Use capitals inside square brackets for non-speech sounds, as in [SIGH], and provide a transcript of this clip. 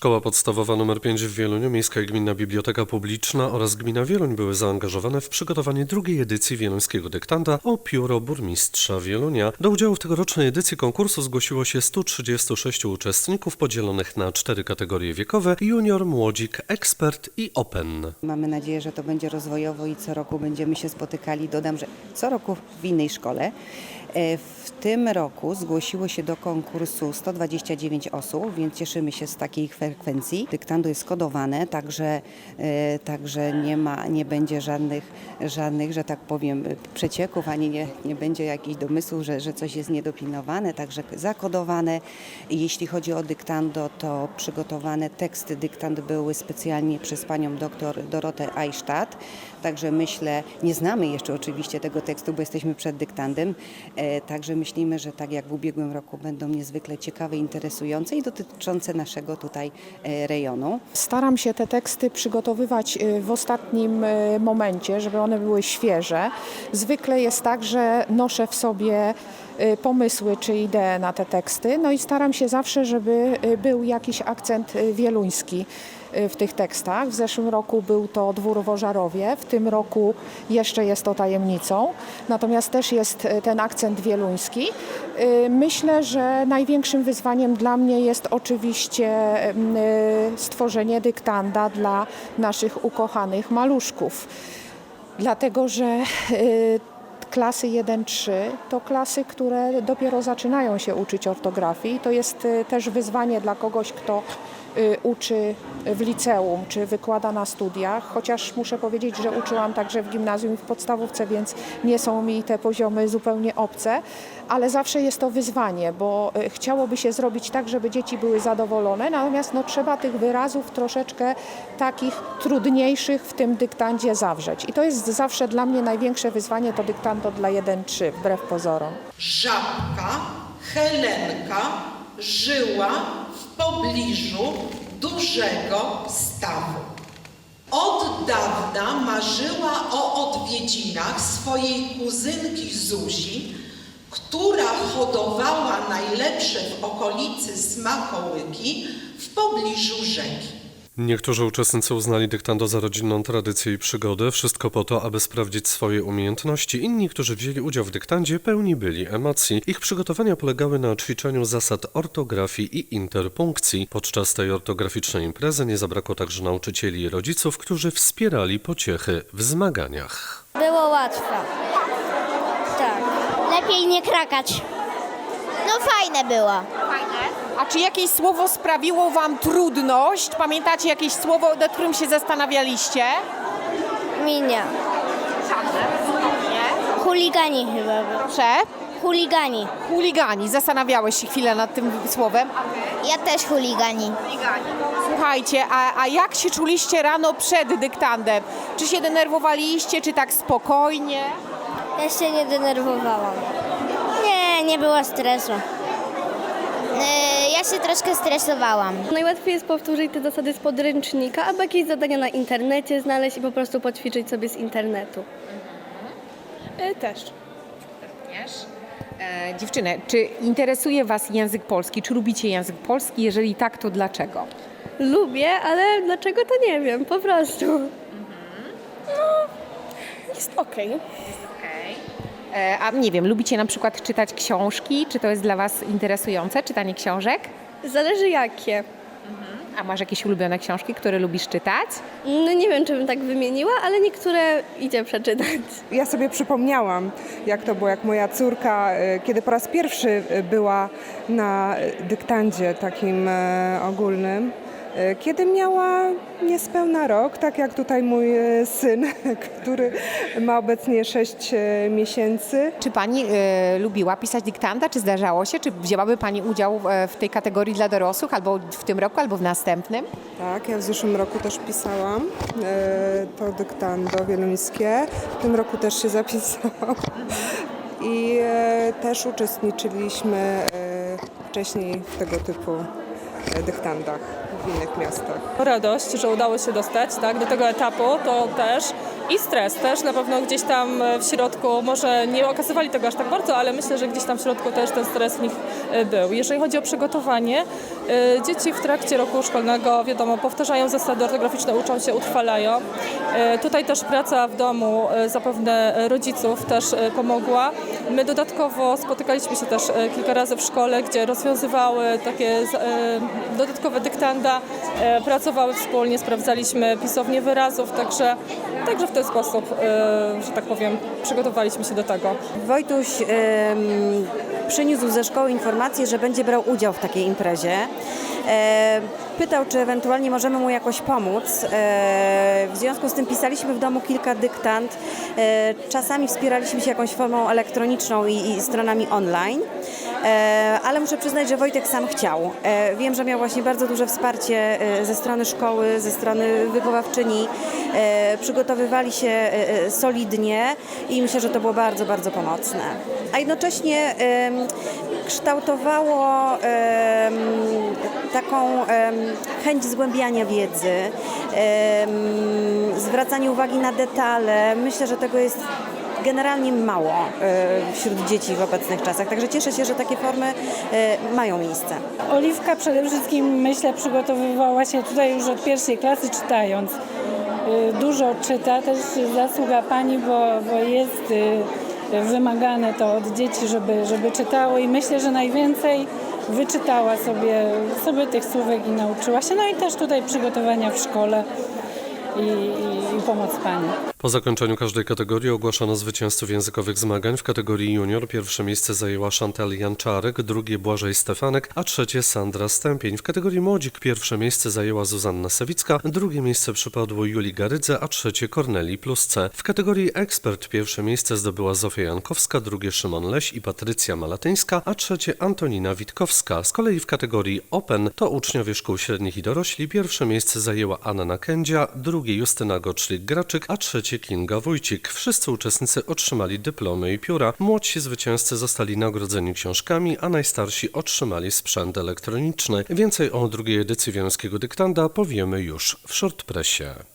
Szkoła podstawowa nr 5 w Wieluniu, Miejska i Gminna Biblioteka Publiczna oraz Gmina Wieluń były zaangażowane w przygotowanie drugiej edycji wieluńskiego dyktanda o pióro burmistrza Wielunia. Do udziału w tegorocznej edycji konkursu zgłosiło się 136 uczestników podzielonych na cztery kategorie wiekowe: junior, młodzik, ekspert i open. Mamy nadzieję, że to będzie rozwojowo i co roku będziemy się spotykali. Dodam, że co roku w innej szkole. E, W tym roku zgłosiło się do konkursu 129 osób, więc cieszymy się z takiej frekwencji. Dyktando jest kodowane, także, e, także nie, ma, nie będzie żadnych, żadnych, że tak powiem, przecieków, ani nie, nie będzie jakichś domysłów, że, że coś jest niedopilnowane, także zakodowane. Jeśli chodzi o dyktando, to przygotowane teksty dyktand były specjalnie przez panią doktor Dorotę Eichstadt. Także myślę, nie znamy jeszcze oczywiście tego tekstu, bo jesteśmy przed dyktandem. E, także myślimy, że tak jak w ubiegłym roku będą niezwykle ciekawe, interesujące i dotyczące naszego tutaj e, rejonu. Staram się te teksty przygotowywać y, w ostatnim momencie, żeby one były świeże. Zwykle jest tak, że noszę w sobie pomysły czy idee na te teksty, no i staram się zawsze, żeby był jakiś akcent wieluński w tych tekstach. W zeszłym roku był to Dwór w Ożarowie, w tym roku jeszcze jest to tajemnicą, natomiast też jest y, ten akcent wieluński. Y, Myślę, że największym wyzwaniem dla mnie jest oczywiście mm, y, stworzenie dyktanda dla naszych ukochanych maluszków. Dlatego, że y, klasy 1-3 to klasy, które dopiero zaczynają się uczyć ortografii. To jest y, też wyzwanie dla kogoś, kto y, uczy w liceum czy wykłada na studiach, chociaż muszę powiedzieć, że uczyłam także w gimnazjum i w podstawówce, więc nie są mi te poziomy zupełnie obce, ale zawsze jest to wyzwanie, bo y, chciałoby się zrobić tak, żeby dzieci były zadowolone, natomiast no, trzeba tych wyrazów troszeczkę takich trudniejszych w tym dyktandzie zawrzeć. I to jest zawsze dla mnie największe wyzwanie, to dyktando dla 1-3, wbrew pozorom. Żabka Helenka żyła pobliżu dużego stawu. Od dawna marzyła o odwiedzinach swojej kuzynki Zuzi, która hodowała najlepsze w okolicy smakołyki w pobliżu rzeki. Niektórzy uczestnicy uznali dyktando za rodzinną tradycję i przygodę, wszystko po to, aby sprawdzić swoje umiejętności. Inni, którzy wzięli udział w dyktandzie, pełni byli emocji. Ich przygotowania polegały na ćwiczeniu zasad ortografii i interpunkcji. Podczas tej ortograficznej imprezy nie zabrakło także nauczycieli i rodziców, którzy wspierali pociechy w zmaganiach. Było łatwe. Tak. Lepiej nie krakać. No fajne było. Czy jakieś słowo sprawiło Wam trudność? Pamiętacie jakieś słowo, nad którym się zastanawialiście? Minia. Chuligani chyba był. Proszę. Chuligani. Chuligani. Zastanawiałeś się chwilę nad tym słowem. Ja też chuligani. Słuchajcie, a, a jak się czuliście rano przed dyktandem? Czy się denerwowaliście, czy tak spokojnie? Ja się nie denerwowałam. Nie, nie było stresu. Yy, ja się troszkę stresowałam. Najłatwiej jest powtórzyć te zasady z podręcznika, albo jakieś zadania na internecie znaleźć i po prostu poćwiczyć sobie z internetu. też. E, dziewczyny, czy interesuje Was język polski? Czy lubicie język polski? Jeżeli tak, to dlaczego? Lubię, ale dlaczego to nie wiem, po prostu. No, jest okej. E, a nie wiem, lubicie na przykład czytać książki? Czy to jest dla Was interesujące, czytanie książek? Zależy jakie. A masz jakieś ulubione książki, które lubisz czytać? No nie wiem, czy bym tak wymieniła, ale niektóre idzie przeczytać. Ja sobie przypomniałam, jak to było, jak moja córka, e, kiedy po raz pierwszy e, była na dyktandzie takim ogólnym, kiedy miała niespełna rok, tak jak tutaj mój e, syn, [LAUGHS] który ma obecnie 6 miesięcy. Czy Pani e, lubiła pisać dyktanda? Czy zdarzało się? Czy wzięłaby Pani udział e, w tej kategorii dla dorosłych albo w tym roku, albo w następnym? Tak, ja w zeszłym roku też pisałam e, to dyktando wieluńskie. W tym roku też się [LAUGHS] zapisałam. I e, też uczestniczyliśmy e, wcześniej w tego typu e, dyktandach w innych miastach. radość, że udało się dostać tak, do tego etapu, to też i stres też na pewno gdzieś tam w środku, może nie okazywali tego aż tak bardzo, ale myślę, że gdzieś tam w środku też ten stres w nich był. Jeżeli chodzi o przygotowanie, e, dzieci w trakcie roku szkolnego, wiadomo, powtarzają zasady ortograficzne, uczą się, utrwalają. E, Tutaj też praca w domu e, zapewne rodziców też pomogła. My dodatkowo spotykaliśmy się też kilka razy w szkole, gdzie rozwiązywały takie dodatkowe dyktanda, pracowały wspólnie, sprawdzaliśmy pisownię wyrazów, także, także w ten sposób, że tak powiem, przygotowaliśmy się do tego. Wojtuś przyniósł ze szkoły informację, że będzie brał udział w takiej imprezie. E, pytał, czy ewentualnie możemy mu jakoś pomóc. E, w związku z tym pisaliśmy w domu kilka dyktand. E, czasami wspieraliśmy się jakąś formą elektroniczną i, i stronami online. E, ale muszę przyznać, że Wojtek sam chciał. E, wiem, że miał właśnie bardzo duże wsparcie e, ze strony szkoły, ze strony wychowawczyni. Przygotowywali się solidnie i myślę, że to było bardzo, bardzo pomocne. A jednocześnie kształtowało taką chęć zgłębiania wiedzy, zwracanie uwagi na detale. Myślę, że tego jest generalnie mało e, wśród dzieci w obecnych czasach. Także cieszę się, że takie formy e, mają miejsce. Oliwka przede wszystkim, myślę, przygotowywała się tutaj już od pierwszej klasy czytając. Y, Dużo czyta, też zasługa pani, bo, bo jest wymagane to od dzieci, żeby, żeby czytały i myślę, że najwięcej wyczytała sobie, sobie tych słówek i nauczyła się. No i też tutaj przygotowania w szkole i, i, i pani. Po zakończeniu każdej kategorii ogłaszano zwycięzców językowych zmagań. W kategorii junior pierwsze miejsce zajęła Chantal Janczarek, drugie Błażej Stefanek, a trzecie Sandra Stępień. W kategorii młodzik pierwsze miejsce zajęła Zuzanna Sawicka, drugie miejsce przypadło Julii Garydze, a trzecie Korneli plus C. W kategorii ekspert pierwsze miejsce zdobyła Zofia Jankowska, drugie Szymon Leś i Patrycja Malatyńska, a trzecie Antonina Witkowska. Z kolei w kategorii Open to uczniowie szkół średnich i dorośli. Pierwsze miejsce zajęła Anna Nakędzia, drugie Justyna Goczlik-Graczyk, a trzecie Kinga Wójcik. Wszyscy uczestnicy otrzymali dyplomy i pióra. Młodsi zwycięzcy zostali nagrodzeni książkami, a najstarsi otrzymali sprzęt elektroniczny. Więcej o drugiej edycji Wianuskiego Dyktanda powiemy już w Shortpressie.